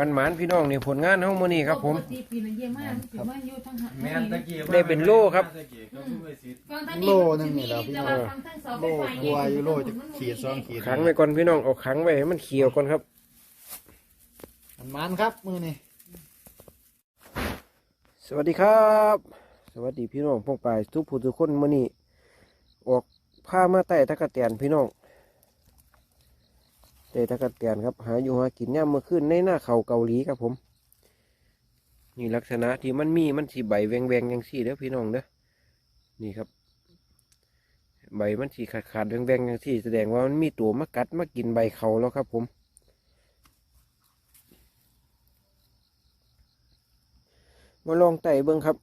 มันหมานพี่น้องนี่ผลงานเฮามื้อนี้ครับผม ปกติปีละเยี่ยมมากถือว่าอยู่ทั้งหันแม่นตะกี้ได้เป็นโลครับ ตะกี้ก็ผู้ไปสิทธิ์ฟังทั้งโลนึงนี่แหละพี่น้องแต่ว่าฟังทั้งสองโลกลัวอยู่โลจะขีดสองขีด ขังไว้ก่อนพี่น้องเอาขังไว้ให้มันเขียวก่อนครับ มันมันครับมือนี่สวัสดีครับ สวัสดีพี่น้องพวกปลายทุกผู้ทุกคนมื้อนี้ออกผ้ามาใต้ตะกะแตนพี่น้อง ใต้ตะกะแตนครับ หาอยู่หากินย่ามเมื่อคืนในหน้าเขาเกาหลีครับผม นี่ลักษณะที่มันมีมันสีใบแวงๆยังสี่เด้อพี่น้องเด้อนี่ครับ ใบมันสีขาดขาดๆแวงยังสี่แสดงว่ามันมีตัวมากัดมากินใบเขาแล้วครับ ผมมาลองไต่เบิ้งครับ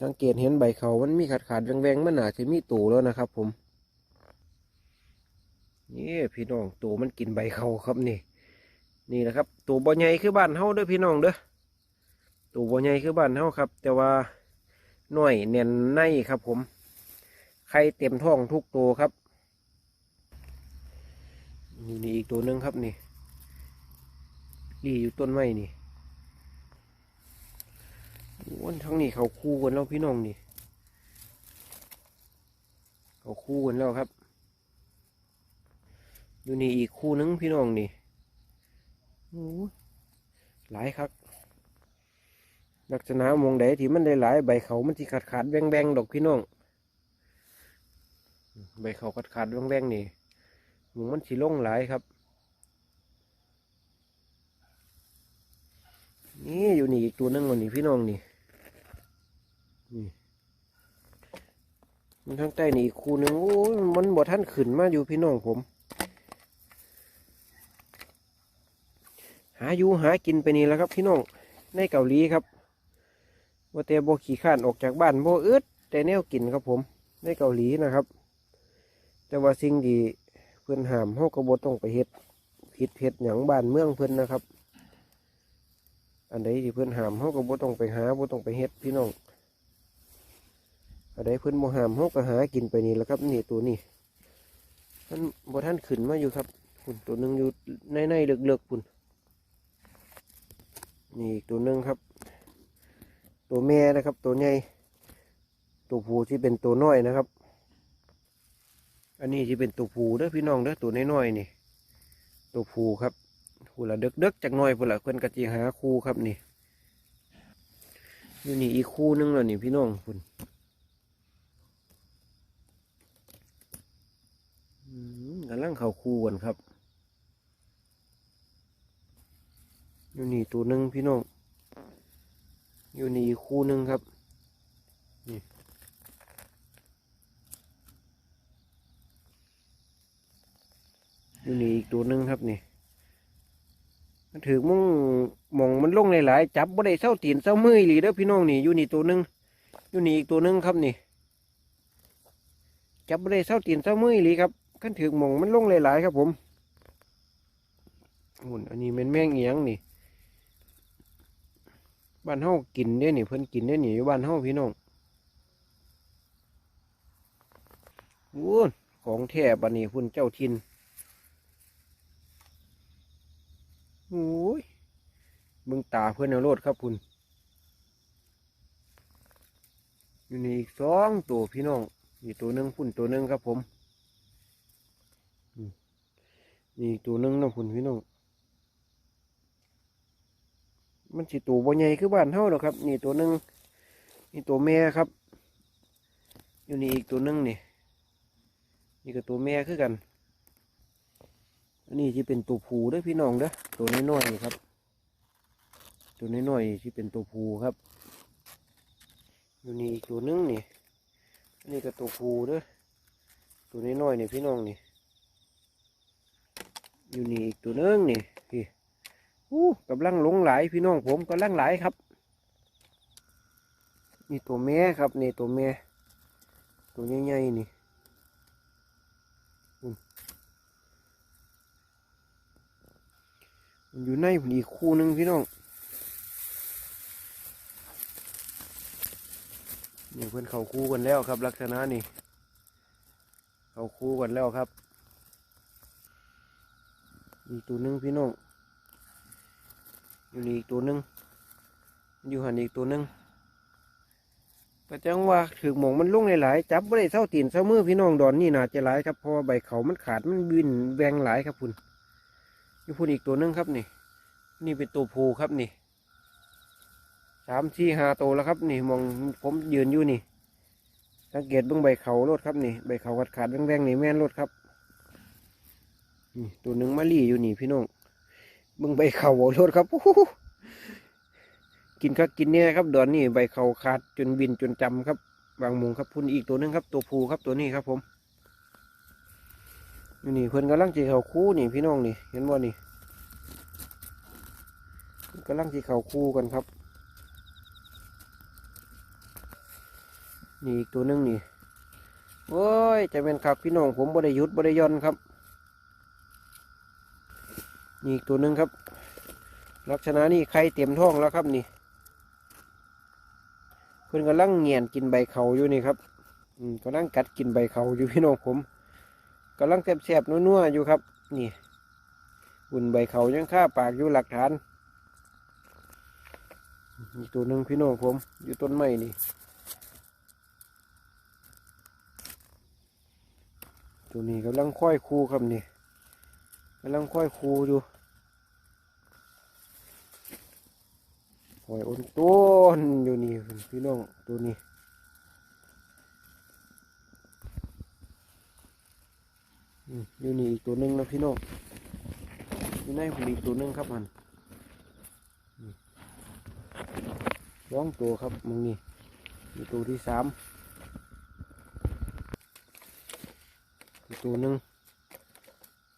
สังเกตเห็นใบเขามันมีขาดขาดๆแวงมันอาจจะมีตัวแล้วนะครับ ผม นี่พี่น้องตัวมันกินใบเขาครับนี่ นี่แหละครับ ตัวบ่ใหญ่คือบ้านเฮาเด้อพี่น้องเด้อตัวบ่ใหญ่คือบ้านเฮาครับ แต่ว่าหน่อยแน่นในครับ ผมไข่เต็มท้องทุกตัวครับนี่นี่อีกตัวหนึงครับนี่รีอยู่ต้นไม้นี่วันทั้งนี้เขาคู่กันแล้วพี่น้องนี่ เขาคู่กันแล้วครับ อยู่นี่อีกคู่นึงพี่น้องนี่โอ้หลายครับ ลักษณะมองใดที่มันได้หลายใบเขามันที่ขาดขาดแบงแบงดอกพี่น้อง ใบเขาขาดขาดแบงแบงนี่มองมันสีล่งหลายครับ นี่อยู่นี่อีกตัวหนึงวันนี้พี่น้องนี่นี่มันทั้งใต้นี่อีกคู่หนึ่งโอ้มันบ่ท่านขึ้นมาอยู่พี่น้องผมาอยู่หากินไปนี่แหล้วครับพี่น้องในเกาหลีครับว่าแต่บ่ขี่ข้านออกจากบ้านบ่อึดแต่แนวกินครับผมในเกาหลีนะครับ แต่ว่าสิ่งที่เพื่อนห้ามเฮาก็บ่ต้องไปเฮ็ดผิดเฮ็ดหยังบ้านเมืองเพิ่อนนะครับ อันใดที่เพื่อนห้ามเฮาก็บ่ต้องไปหาบ่ต้องไปเฮ็ดพี่น้องอะไรเพิ่อนบ่หามเฮาก็หากินไปนี่แหละครับ นี่ตัวนี้ท่านบ่ท่านขึ้นมาอยู่ครับพุ่นตัวหนึ่งอยู่ในในเลือกๆพุ่น นี่อีกตัวหนึงครับ ตัวแม่นะครับ ตัวใหญ่ตัวผู้ที่เป็นตัวน้อยนะครับ อันนี้ที่เป็นตัวผู้เด้อพี่น้องเด้อตัวน้อยๆนี่ ตัวผู้ครับผู้ละเด็กๆจากน้อยพุ่นละเพิ่นก็สิหาคู่ครับนี่อยู่นี่อีกคู่หนึงแล้วนี่พี่น้องพุ่นอืมกำลังเข้าคู่กันครับ อยู่นี่ตัวหนึ่งพี่น้อง อยู่นี่อีกคู่หนึ่งครับ นี่ อยู่นี่อีกตัวหนึ่งครับนี่ มันถือมุ่งมองมันลงหลายๆจับบ่ได้เศร้าตีนเศร้ามืออีหลีเด้อพี่น้องนี่ อยู่นี่ตัวหนึ่งอยู่นี่อีกตัวหนึ่งครับนี่ จับบ่ได้เศร้าตีนเศร้ามืออีหลีครับขั้นถึงหมองมันลงหลายๆครับผมหุ่นอันนี้เป็นแมงเอียงนี่ บ้านเฮากินเด้นี่เพิ่นกินเด้นี่อยู่บ้านเฮาพี่น้องวุ้นของแท้บันนี้พุ่นเจ้าทินโอ้ยเบิ่งตาเพื่อนเอาโลดครับพุ่นอยู่นี่อีกสองตัวพี่น้องนี่ตัวหนึ่งพุ่นตัวหนึ่งครับผม นี่อีกตัวหนึ่งนะคุณพี่น้อง มันสิตัวบ่ใหญ่คือบ้านเฮาหรอกครับ นี่ตัวหนึ่งนี่ตัวแม่ครับ อยู่นี่อีกตัวหนึ่งนี่ นี่ก็ตัวแม่คือกัน อันนี้ที่เป็นตัวผูด้อพี่น้องเด้อตัวน้อยๆนี่ครับ ตัวน้อยๆที่เป็นตัวผูครับ อยู่นี่อีกตัวหนึงนี่ อันนี้ก็ตัวผูเด้อตัวน้อยๆนี่พี่น้องนี่ อยู่นี่อีกตัวหนึงนี่ อู้กำลังหลงไหลายพี่น้องผมกำลังไหลายครับ นี่ตัวแม่ครับนี่ตัวแม่ ตัวใหญ่ๆนี่มันอยู่ในอีกคู่หนึ่งพี่น้องนี่เพื่อนเขาคู่กันแล้วครับ ลักษณะนี่ เขาคู่กันแล้วครับ อีกตัวหนึ่งพี่น้อง อยู่นี่อีกตัวหนึ่งอยู่หันอีกตัวหนึ่งก็จังว่าถือหมองมันลุ่งหลายจับไม่ได้เท่าตีนเท่ามือพี่น้องดอนนี่น่าจะหลายครับเพราะใบเขามันขาดมันบินแวงหลายครับคุณอยู่พุ่นอีกตัวหนึงครับนี่ นี่เป็นตัวผูครับนี่สามสี่ห้าตัวแล้วครับ นี่มองผมยืนอยู่นี่สังเกตเบื้องใบเขาโลดครับนี่ใบเขาขาดขาดแวงๆนี่แม่นโลดครับนี่ตัวหนึ่งมาลี่อยู่นี่พี่น้อง เบื้องใบเขาโลดครับโอ้โหกินคักกินเนี่ยครับดอนนี่ใบเขาขาดจนบินจนจำครับ บางมุงครับพุ่นอีกตัวหนึงครับ ตัวผูครับตัวนี้ครับ ผมนี่เพื่อนกำลังจีเขาคู่นี่พี่น้องนี่ เห็นบ่นี่กำลังจีเขาคู่กันครับ นี่อีกตัวหนึงนี่โอ้ยจะเป็นครับพี่น้องผมบริยุทธ์บริยอนครับ นี่อีกตัวหนึงครับ ลักษณะนี่ไข่เต็มท้องแล้วครับนี่เพื่อนกำลังเงียนกินใบเขาอยู่นี่ครับอืมกำลังกัดกินใบเขาอยู่พี่น้องผมกำลังแสบๆนัวๆอยู่ครับ นี่อุ่นใบเขายังฆ่าปากอยู่หลักฐานอีกตัวหนึ่งพี่น้องผม อยู่ต้นไม้นี่ตัวนี้กำลังค่อยคูครับนี่กำลังค่อยคูอยู่ อยอ้นต้นอยู่นี่พี่น้องตัวนี้อยู่นี่อีกตัวหนึ่งนะพี่น้องอยู่ในผมอีกตัวหนึ่งครับมันนี่สองตัวครับมึงนี่มีตัวที่สามอีกตัวหนึ่ง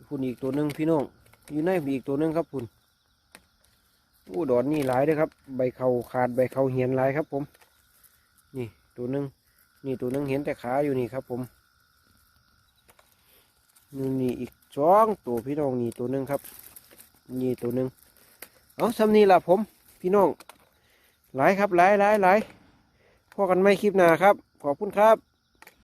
พุ่นอีกตัวหนึ่งพี่น้องอยู่ในอีกตัวหนึ่งครับพุ่น อู้ดอนนี่หลายเลยครับ ใบเขาขาดใบเขาเหียนหลายครับผม นี่ตัวหนึ่งนี่ตัวหนึ่งเห็นแต่ขาอยู่นี่ครับผมนี่นี่อีกสองตัวพี่น้องนี่ตัวหนึ่งครับ นี่ตัวหนึ่งเอาซ้ำนี่ละผม พี่น้องหลายครับหลายหลายหลายพอกันไม่คลิปหนาครับ ขอบคุณครับ